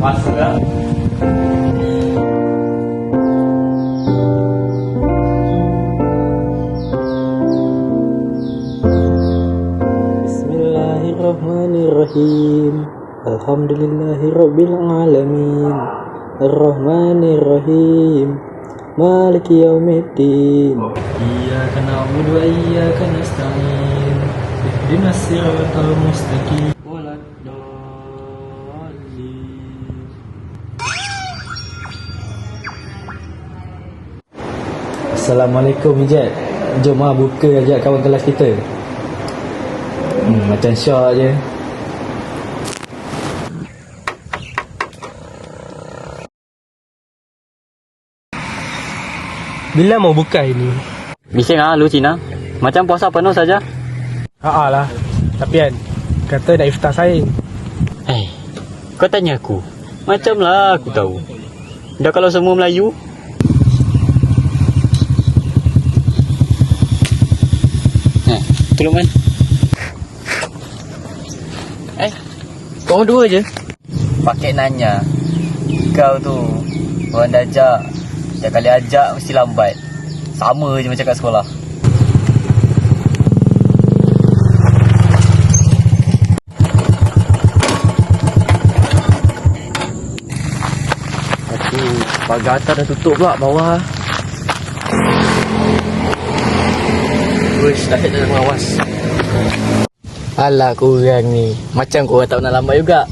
Masuklah. Bismillahirrahmanirrahim. Alhamdulillahirabbil alamin. Arrahmanirrahim. Maliki yaumiddin. Iyyaka na'budu wa iyyaka nasta'in. Ihdinas siratal mustaqim. Assalamualaikum Ijat Jom lah buka ajak kawan kelas kita hmm, Macam syok je Bila mau buka ini? Bising ah lu Cina. Macam puasa penuh saja. Haa lah. Tapi kan, kata nak iftar saing. Eh, kau tanya aku. Macam lah aku tahu. Dah kalau semua Melayu. Tolong. Eh, kau dua je. Pakai nanya. Kau tu orang dah ajak. Setiap kali ajak mesti lambat. Sama je macam kat sekolah. Pagar atas dah tutup pula bawah. Wish, dah tak ada pengawas. Alah korang ni. Macam korang tak pernah lambat juga.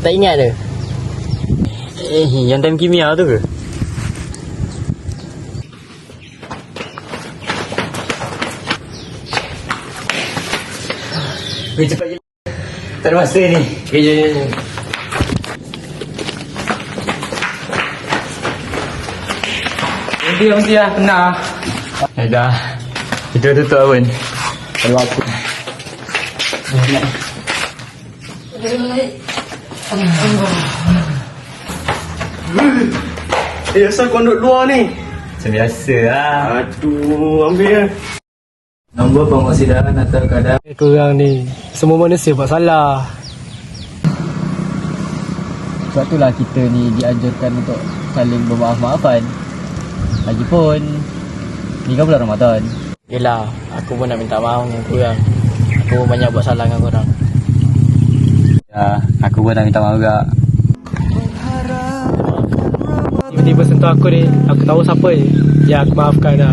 Tak ingat ke? Eh, yang time kimia tu ke? Weh, cepat je. Tak ada masa ni. Okay, jom, jom. Nanti mesti lah, pernah. Eh dah Kita tutup pun Kalau aku Eh, asal kau duduk luar ni? Macam biasa lah Aduh, ambil lah. Nombor pengusidahan atau kadar Eh, korang ni, semua manusia buat salah. Sebab itulah kita ni dianjurkan untuk saling bermaaf-maafan Lagipun Ni kan bulan Ramadan Yelah, aku pun nak minta maaf dengan korang Aku banyak buat salah dengan korang Ya, aku pun nak minta maaf juga Tiba-tiba sentuh aku ni, aku tahu siapa je. Ya, aku maafkan dah.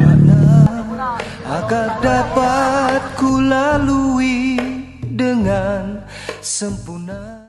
agar dapat ku lalui dengan sempurna.